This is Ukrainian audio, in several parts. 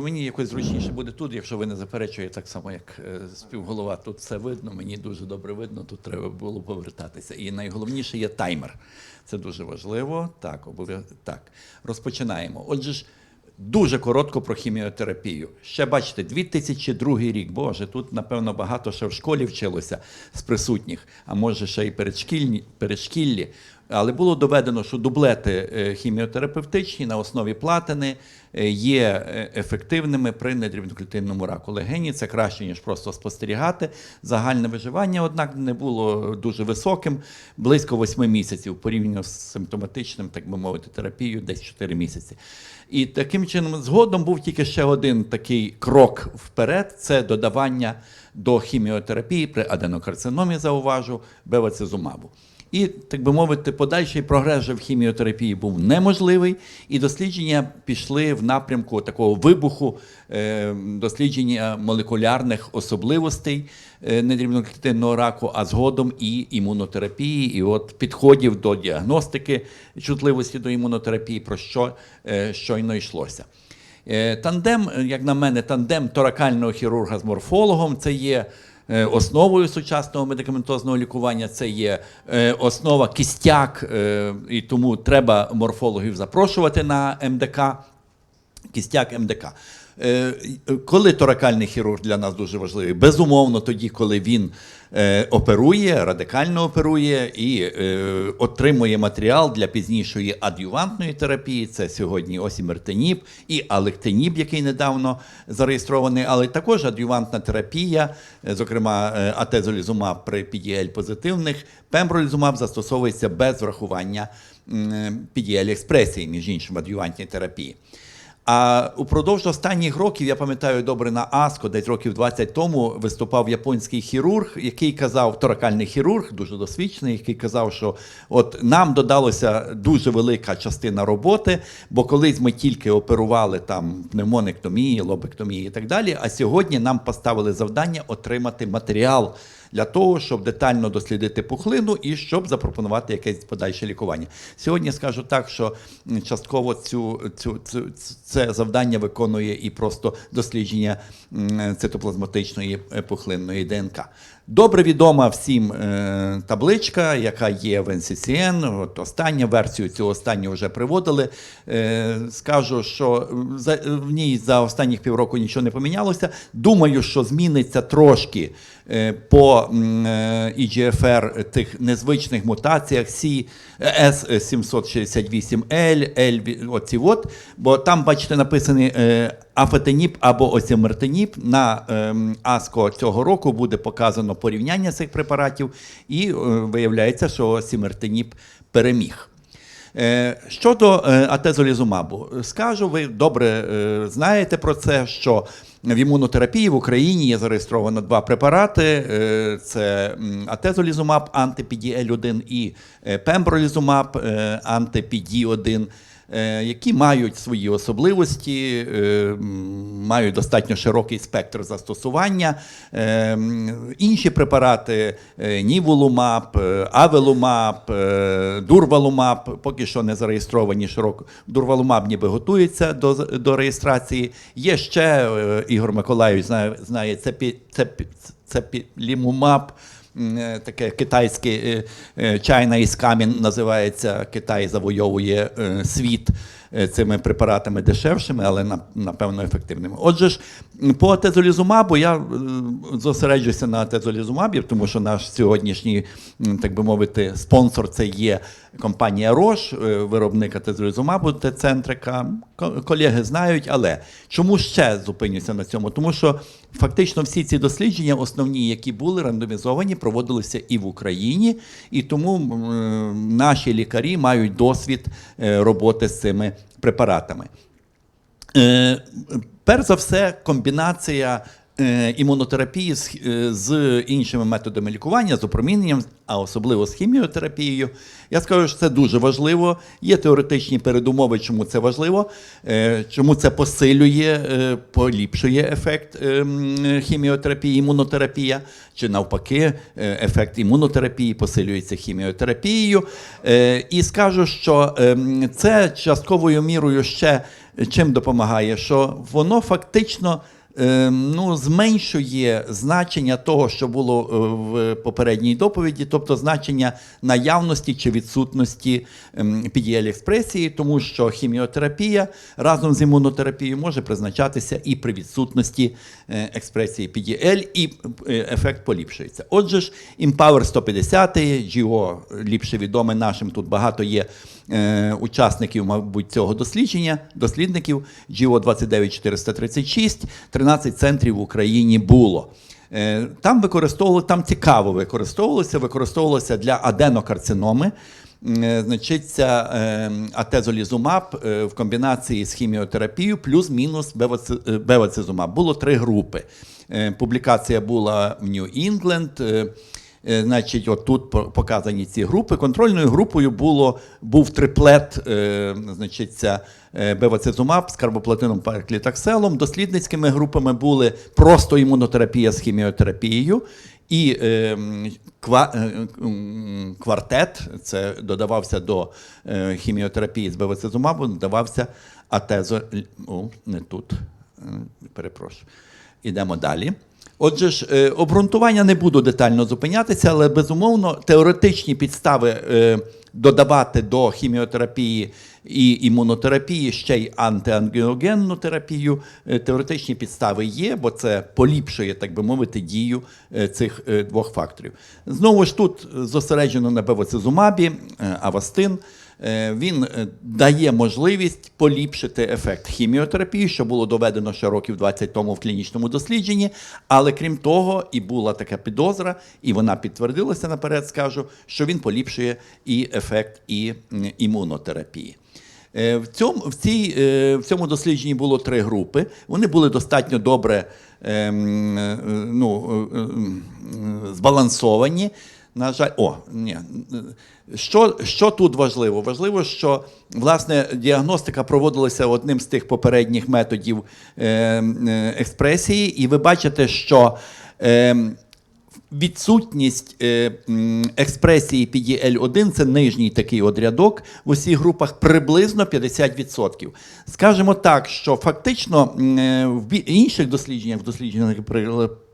Мені якось зручніше буде тут, якщо ви не заперечуєте так само, як е, співголова. Тут все видно, мені дуже добре видно, тут треба було повертатися. І найголовніше є таймер. Це дуже важливо. Так, обов'яз... так. Розпочинаємо. Отже ж, дуже коротко про хіміотерапію. Ще бачите, 2002 рік. Боже, тут, напевно, багато ще в школі вчилося з присутніх, а може ще й передшкільні, передшкіллі. Але було доведено, що дублети е, хіміотерапевтичні на основі платини е, є е, ефективними при недрібноклітинному раку легені. Це краще, ніж просто спостерігати. Загальне виживання, однак, не було дуже високим, близько 8 місяців порівняно з симптоматичним, так би мовити, терапією, десь 4 місяці. І таким чином, згодом був тільки ще один такий крок вперед: це додавання до хіміотерапії при аденокарциномі, зауважу, бевацизумабу. І, так би мовити, подальший прогрес вже в хіміотерапії був неможливий, і дослідження пішли в напрямку такого вибуху, е, дослідження молекулярних особливостей е, недрібноклітинного раку, а згодом і імунотерапії, і от підходів до діагностики чутливості до імунотерапії, про що е, щойно йшлося. Тандем, як на мене, тандем торакального хірурга з морфологом це є основою сучасного медикаментозного лікування, це є е, основа кістяк, е, і тому треба морфологів запрошувати на МДК кістяк МДК. Е, Коли торакальний хірург для нас дуже важливий? Безумовно, тоді, коли він е, оперує, радикально оперує і е, отримує матеріал для пізнішої адювантної терапії. Це сьогодні осімертиніб і алектиніб, який недавно зареєстрований, але також адювантна терапія, зокрема атезолізумаб при PDL позитивних, пембролізумаб застосовується без врахування PDL експресії, між іншим адювантній терапії. А упродовж останніх років, я пам'ятаю добре на АСКО, десь років 20 тому виступав японський хірург, який казав, торакальний хірург, дуже досвідчений, який казав, що от нам додалося дуже велика частина роботи, бо колись ми тільки оперували там пневмонектомії, лобектомії і так далі. А сьогодні нам поставили завдання отримати матеріал для того, щоб детально дослідити пухлину і щоб запропонувати якесь подальше лікування. Сьогодні скажу так, що частково цю, цю, цю, це завдання виконує і просто дослідження цитоплазматичної е, пухлинної ДНК. Добре відома всім е, табличка, яка є в NCCN. От остання версію цього останнього вже приводили. Е, скажу, що за, в ній за останніх півроку нічого не помінялося. Думаю, що зміниться трошки е, по е, EGFR тих незвичних мутаціях C, S768L, L, оці от, бо там, бачите, написаний е, афетиніб або осімертиніб. На ем, АСКО цього року буде показано порівняння цих препаратів, і е, виявляється, що осімертиніб переміг. Е, Щодо е, атезолізумабу, скажу, ви добре знаєте про це, що в імунотерапії в Україні є зареєстровано два препарати: це атезолізумаб анти-PD-L1 і е, пембролізумаб анти-PD-1 е, які мають свої особливості, е, мають достатньо широкий спектр застосування. Е, Інші препарати е, ніволумаб, е, авелумаб, е, дурвалумаб, поки що не зареєстровані широко. Дурвалумаб ніби готується до, до реєстрації. Є ще е, Ігор Миколаївич знає, знає це, пі- це, це лімумаб. Е, таке китайське е, із China is coming називається. Китай завойовує е, світ е, цими препаратами дешевшими, але напевно ефективними. Отже ж, по тезолізумабу я е, зосереджуся на тезолізумабі, тому що наш сьогоднішній, так би мовити, спонсор це є компанія Roche, е, виробник атезолізумабу Тецентрика. Колеги знають, але чому ще зупинюся на цьому? Тому що фактично всі ці дослідження, основні, які були рандомізовані, проводилися і в Україні, і тому наші лікарі мають досвід е, роботи з цими препаратами. Е, Перш за все, комбінація е, імунотерапії з, е, з іншими методами лікування, з опроміненням, а особливо з хіміотерапією. Я скажу, що це дуже важливо. Є теоретичні передумови, чому це важливо, е, чому це посилює, е, поліпшує ефект е, хіміотерапії, імунотерапія, чи навпаки, е, ефект імунотерапії посилюється хіміотерапією. Е, І скажу, що це частковою мірою ще чим допомагає, що воно фактично. Е, Ну, зменшує значення того, що було е, в попередній доповіді, тобто значення наявності чи відсутності PDL експресії, тому що хіміотерапія разом з імунотерапією може призначатися і при відсутності е, експресії PDL, і е, ефект поліпшується. Отже ж, Empower 150, GO ліпше відоме нашим, тут багато є учасників, мабуть, цього дослідження, дослідників, GO 29436, 13 центрів в Україні було. Е, Там використовували, там цікаво використовувалося, використовувалося для аденокарциноми. Е, Значиться е, атезолізумаб е, в комбінації з хіміотерапією плюс-мінус беваци- е, бевацизумаб. Було три групи. Е, Публікація була в New England. Е, Значить, от тут показані ці групи. Контрольною групою було, був триплет, е, значить, е, бевацизумаб з карбоплатином перклітакселом. Дослідницькими групами були просто імунотерапія з хіміотерапією. І е, ква, е, квартет, це додавався до е, хіміотерапії з бевацизумабу, додавався атезо... О, не тут. Перепрошую. Ідемо далі. Отже ж, е, обґрунтування не буду детально зупинятися, але безумовно теоретичні підстави е, додавати до хіміотерапії і імунотерапії ще й антиангіогенну терапію. е, Теоретичні підстави є, бо це поліпшує, так би мовити, дію цих двох факторів. Знову ж тут зосереджено на бевоцизумабі, авастин. Е, Він е, дає можливість поліпшити ефект хіміотерапії, що було доведено ще років 20 тому в клінічному дослідженні. Але крім того, і була така підозра, і вона підтвердилася наперед, скажу, що він поліпшує і ефект і імунотерапії. Е, В цьому, в, цій, в цьому дослідженні було три групи. Вони були достатньо добре ем, ну, збалансовані. На жаль, о, ні. Що, що тут важливо? Важливо, що власне діагностика проводилася одним з тих попередніх методів е, е, експресії, і ви бачите, що е, відсутність експресії PDL1 це нижній такий от рядок в усіх групах приблизно 50%. Скажемо так, що фактично в інших дослідженнях, в дослідженнях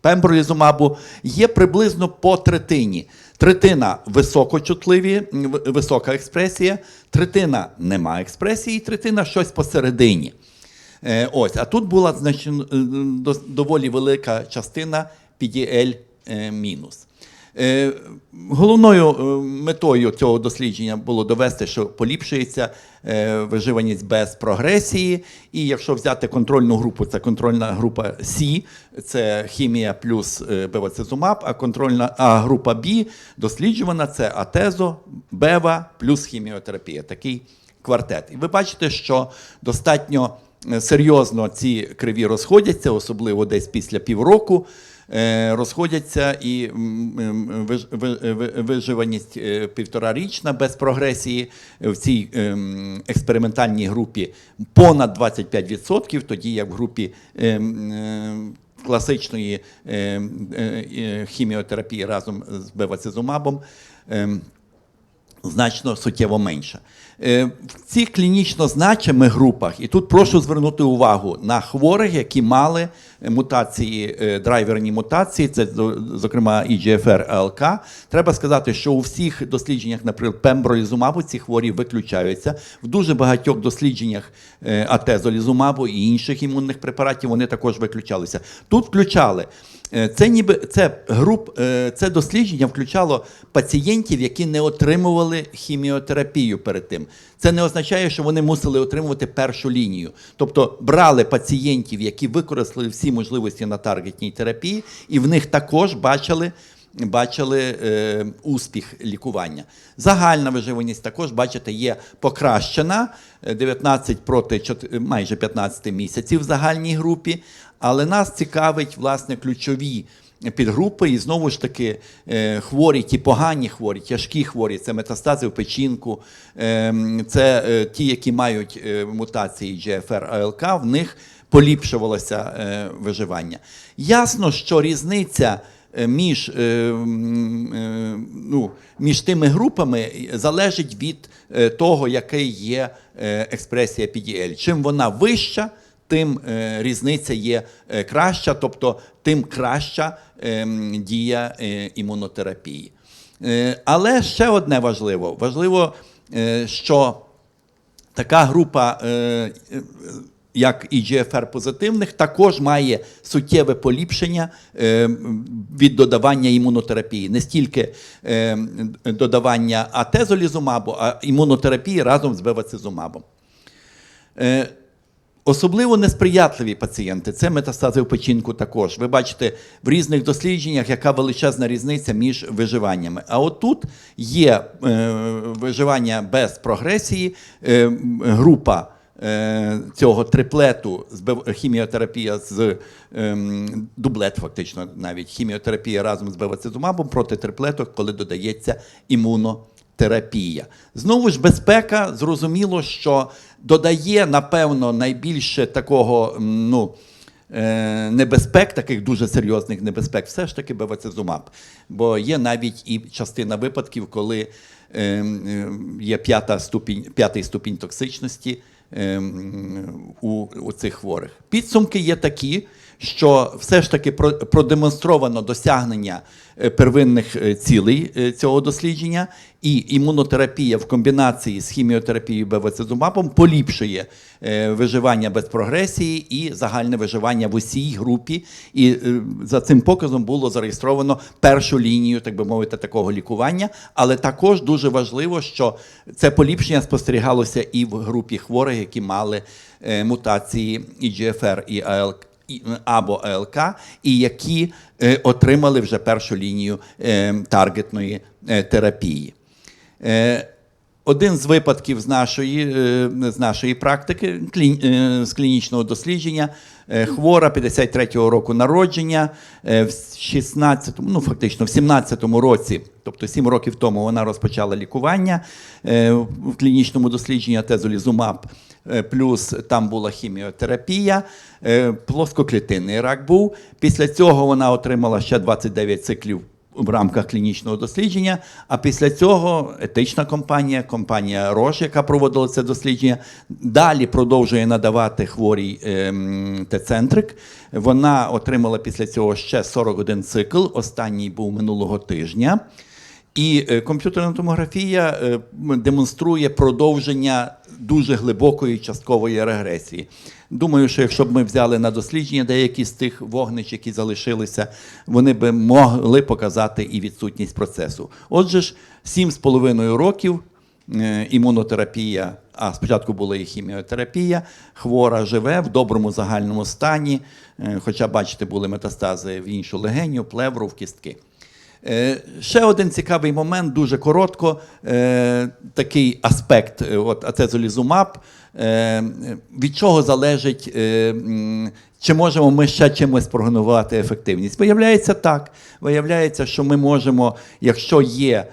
пембролізумабу є приблизно по третині. Третина високочутливі, висока експресія, третина нема експресії, третина щось посередині. Е, Ось, а тут була значить, е, доволі велика частина PDL е. Е, Головною е, метою цього дослідження було довести, що поліпшується е, виживаність без прогресії. І якщо взяти контрольну групу, це контрольна група С, це хімія плюс е, бевацизумаб, а контрольна а група Б досліджувана це атезо, бева плюс хіміотерапія. Такий квартет. І ви бачите, що достатньо е, серйозно ці криві розходяться, особливо десь після півроку. Е, Розходяться і виживаність е, півторарічна без прогресії в цій ем, експериментальній групі понад 25%, тоді як в групі ем, е, класичної е, е, е, хіміотерапії разом з бевацизумабом. Ем, значно суттєво менша. Е, В цих клінічно значимих групах, і тут прошу звернути увагу на хворих, які мали мутації, е, драйверні мутації, це зокрема і GFR АЛК. Треба сказати, що у всіх дослідженнях, наприклад, пембролізумабу, ці хворі виключаються. В дуже багатьох дослідженнях е, атезолізумабу і інших імунних препаратів вони також виключалися. Тут включали. Е, Це ніби це груп, е, це дослідження включало пацієнтів, які не отримували хіміотерапію перед тим. Це не означає, що вони мусили отримувати першу лінію. Тобто брали пацієнтів, які використали всі можливості на таргетній терапії, і в них також бачили бачили е, успіх лікування. Загальна виживаність також, бачите, є покращена е, 19 проти чот- майже 15 місяців в загальній групі. Але нас цікавить власне ключові підгрупи, і знову ж таки е, хворі, ті погані хворі, тяжкі хворі, це метастази в печінку, е, це е, ті, які мають е, мутації GFR ALK, в них поліпшувалося е, виживання. Ясно, що різниця. Е, Між, е, е, ну, між тими групами залежить від того, який є експресія PDL. Чим вона вища, тим різниця є краща, тобто тим краща дія імунотерапії. Але ще одне важливо: важливо, що така група, як і GFR позитивних, також має суттєве поліпшення е, від додавання імунотерапії. Не стільки е, додавання атезолізумабу, а імунотерапії разом з бевацизумабом. Е, Особливо несприятливі пацієнти це метастази в печінку також. Ви бачите в різних дослідженнях, яка величезна різниця між виживаннями. А от тут є е, виживання без прогресії, е, група цього триплету хіміотерапія з ем, дублет, фактично навіть хіміотерапія разом з бевацизумабом проти триплету, коли додається імунотерапія. Знову ж безпека, зрозуміло, що додає, напевно, найбільше такого ну, е, небезпек, таких дуже серйозних небезпек, все ж таки бевацизумаб. Бо є навіть і частина випадків, коли е, е, є п'ята ступінь, п'ятий ступінь токсичності е, у, у цих хворих. Підсумки є такі, що все ж таки про- продемонстровано досягнення е, первинних е, цілей е, цього дослідження, і імунотерапія в комбінації з хіміотерапією бевацизумабом поліпшує е, виживання без прогресії і загальне виживання в усій групі. І е, за цим показом було зареєстровано першу лінію, так би мовити, такого лікування. Але також дуже важливо, що це поліпшення спостерігалося і в групі хворих, які мали е, мутації EGFR і АЛК або АЛК, і які отримали вже першу лінію таргетної терапії. Е, один з випадків з нашої, е, з нашої практики, е, з клінічного дослідження, хвора 53-го року народження, в 16-му, ну фактично в 17-му році, тобто 7 років тому, вона розпочала лікування в клінічному дослідженні атезолізумаб, е, плюс там була хіміотерапія, плоскоклітинний рак був. Після цього вона отримала ще 29 циклів в рамках клінічного дослідження. А після цього етична компанія, компанія Рош, яка проводила це дослідження, далі продовжує надавати хворій ем, Т-центрик. Вона отримала після цього ще 41 цикл. Останній був минулого тижня. І е, комп'ютерна томографія е, демонструє продовження дуже глибокої часткової регресії. Думаю, що якщо б ми взяли на дослідження деякі з тих вогнищ, які залишилися, вони би могли показати і відсутність процесу. Отже ж, 7,5 років е, імунотерапія, а спочатку була і хіміотерапія, хвора живе в доброму загальному стані, хоча, бачите, були метастази в іншу легеню, плевру, в кістки. Е, Ще один цікавий момент, дуже коротко, е, такий аспект е, от, ацезолізумаб. Від чого залежить, чи можемо ми ще чимось прогнозувати ефективність? Виявляється так. Виявляється, що ми можемо, якщо є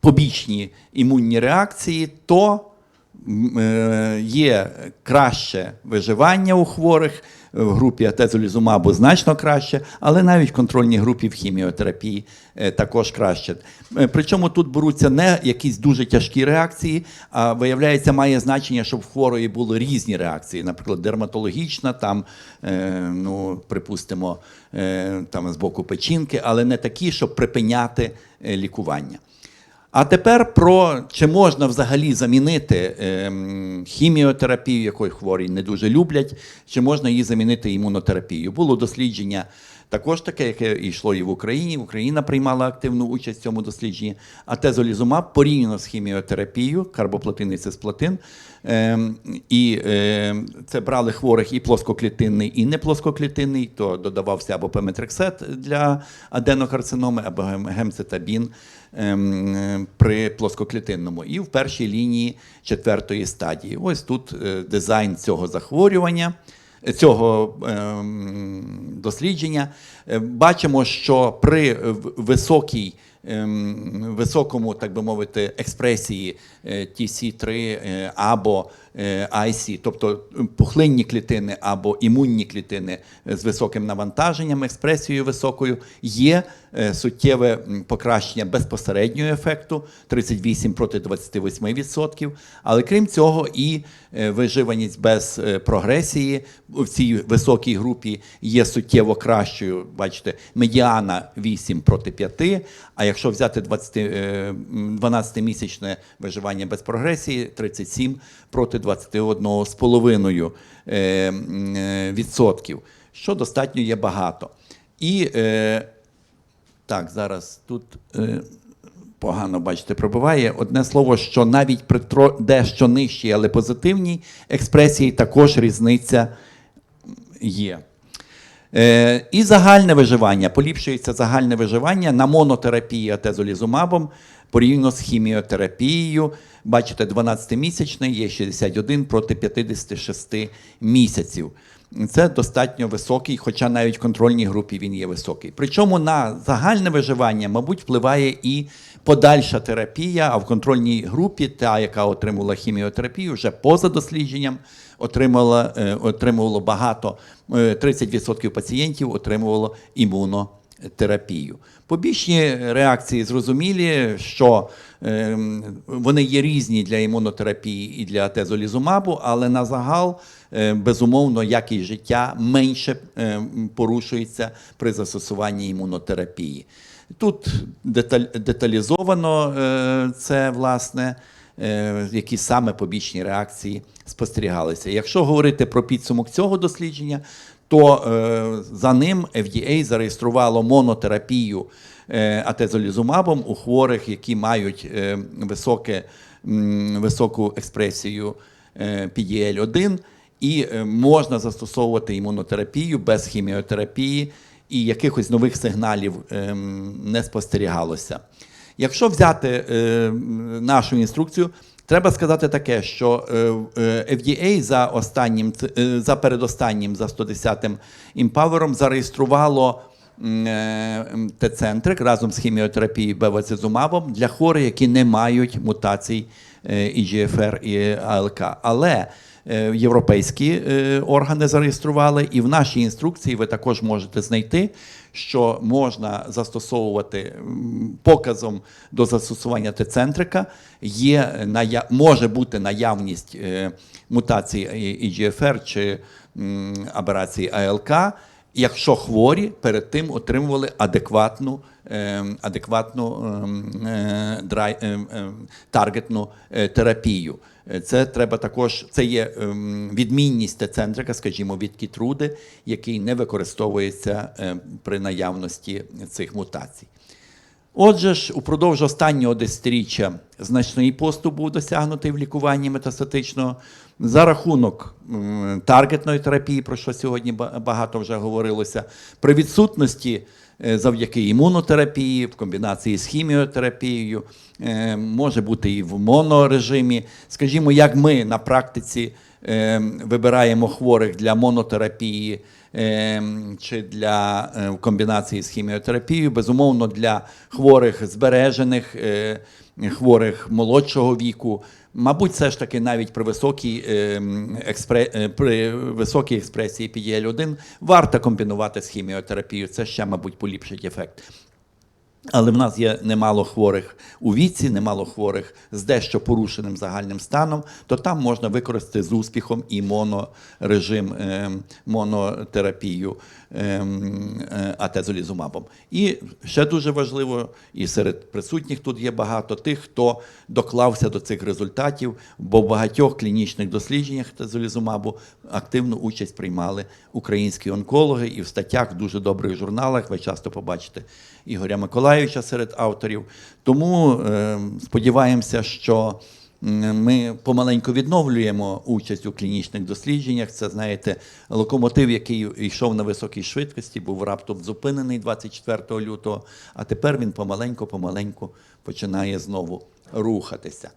побічні імунні реакції, то є краще виживання у хворих в групі атезолізумабу значно краще, але навіть в контрольній групі в хіміотерапії е, також краще. Е, Причому тут беруться не якісь дуже тяжкі реакції, а виявляється, має значення, щоб в хворої були різні реакції, наприклад, дерматологічна, там, е, ну, припустимо, е, там з боку печінки, але не такі, щоб припиняти е, лікування. А тепер про чи можна взагалі замінити ем, хіміотерапію, якої хворі не дуже люблять, чи можна її замінити імунотерапією. Було дослідження Також таке, яке йшло і в Україні. Україна приймала активну участь в цьому дослідженні. А тезолізумаб порівняно з хіміотерапією, карбоплатин і цисплатин. Ем, і ем, це брали хворих і плоскоклітинний, і неплоскоклітинний, то додавався або пеметрексет для аденокарциноми, або гемцетабін ем, при плоскоклітинному. І в першій лінії четвертої стадії. Ось тут е, дизайн цього захворювання цього ем, дослідження, е, бачимо, що при високій, ем, високому, так би мовити, експресії е, TC3 е, або е, IC, тобто пухлинні клітини або імунні клітини з високим навантаженням, експресією високою, є суттєве покращення безпосереднього ефекту 38 проти 28%. Але крім цього, і е, виживаність без е, прогресії в цій високій групі є суттєво кращою. Бачите, медіана 8 проти 5, а якщо взяти 20, е, 12-місячне виживання без прогресії 37 проти 21,5 е, м, е, відсотків, що достатньо є багато. І е, так, зараз тут е, погано бачите, пробиває. Одне слово, що навіть при тро- дещо нижчій, але позитивній експресії також різниця є. Е, і загальне виживання. Поліпшується загальне виживання на монотерапії атезолізумабом порівняно з хіміотерапією. Бачите, 12-місячний є 61 проти 56 місяців. Це достатньо високий, хоча навіть в контрольній групі він є високий. Причому на загальне виживання, мабуть, впливає і подальша терапія, а в контрольній групі, та, яка отримувала хіміотерапію, вже поза дослідженням отримала, е, отримувало багато, е, 30% пацієнтів отримувало імунотерапію. Побічні реакції зрозумілі, що е, вони є різні для імунотерапії і для тезолізумабу, але на загал, е, безумовно, якість життя менше е, порушується при застосуванні імунотерапії. Тут деталізовано е, це, власне, які саме побічні реакції спостерігалися. Якщо говорити про підсумок цього дослідження, то е, за ним FDA зареєструвало монотерапію е, атезолізумабом у хворих, які мають е, високе, високу експресію е, PDL-1, і можна застосовувати імунотерапію без хіміотерапії, і якихось нових сигналів ем, не спостерігалося. Якщо взяти нашу інструкцію, треба сказати таке, що е, е, FDA за останнім е, за передостаннім, за 110-м імпавером зареєструвало м, Т-центрик разом з хіміотерапією бевацизумабом для хворих, які не мають мутацій EGFR і АЛК. Але європейські е, органи зареєстрували, і в нашій інструкції ви також можете знайти, що можна застосовувати показом до застосування Т-центрика, є може бути наявність е, мутації EGFR чи аберації АЛК, якщо хворі перед тим отримували адекватну, е, адекватну ем, е, ем, ем, таргетну е, терапію. Е, Це треба також, це є ем, відмінність Т-центрика, скажімо, від кітруди, який не використовується при наявності цих мутацій. Отже ж, упродовж останнього десятиріччя значний поступ був досягнутий в лікуванні метастатичного за рахунок таргетної терапії, про що сьогодні багато вже говорилося, при відсутності е, завдяки імунотерапії, в комбінації з хіміотерапією, е, може бути і в монорежимі. Скажімо, як ми на практиці е, вибираємо хворих для монотерапії чи для комбінації з хіміотерапією, безумовно, для хворих збережених, хворих молодшого віку. Мабуть, все ж таки навіть при високій, е, експре, е, при високій експресії PDL-1 варто комбінувати з хіміотерапією. Це ще, мабуть, поліпшить ефект. Але в нас є немало хворих у віці, немало хворих з дещо порушеним загальним станом, то там можна використати з успіхом і монорежим, е, монотерапію атезолізумабом. І ще дуже важливо, і серед присутніх тут є багато тих, хто доклався до цих результатів, бо в багатьох клінічних дослідженнях атезолізумабу активну участь приймали українські онкологи, і в статтях в дуже добрих журналах ви часто побачите Ігоря Миколаївича серед авторів. Тому е, сподіваємося, що ми помаленьку відновлюємо участь у клінічних дослідженнях. Це, знаєте, локомотив, який йшов на високій швидкості, був раптом зупинений 24 лютого, а тепер він помаленьку-помаленьку починає знову рухатися.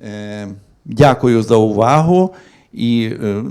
Е, Дякую за увагу. І е,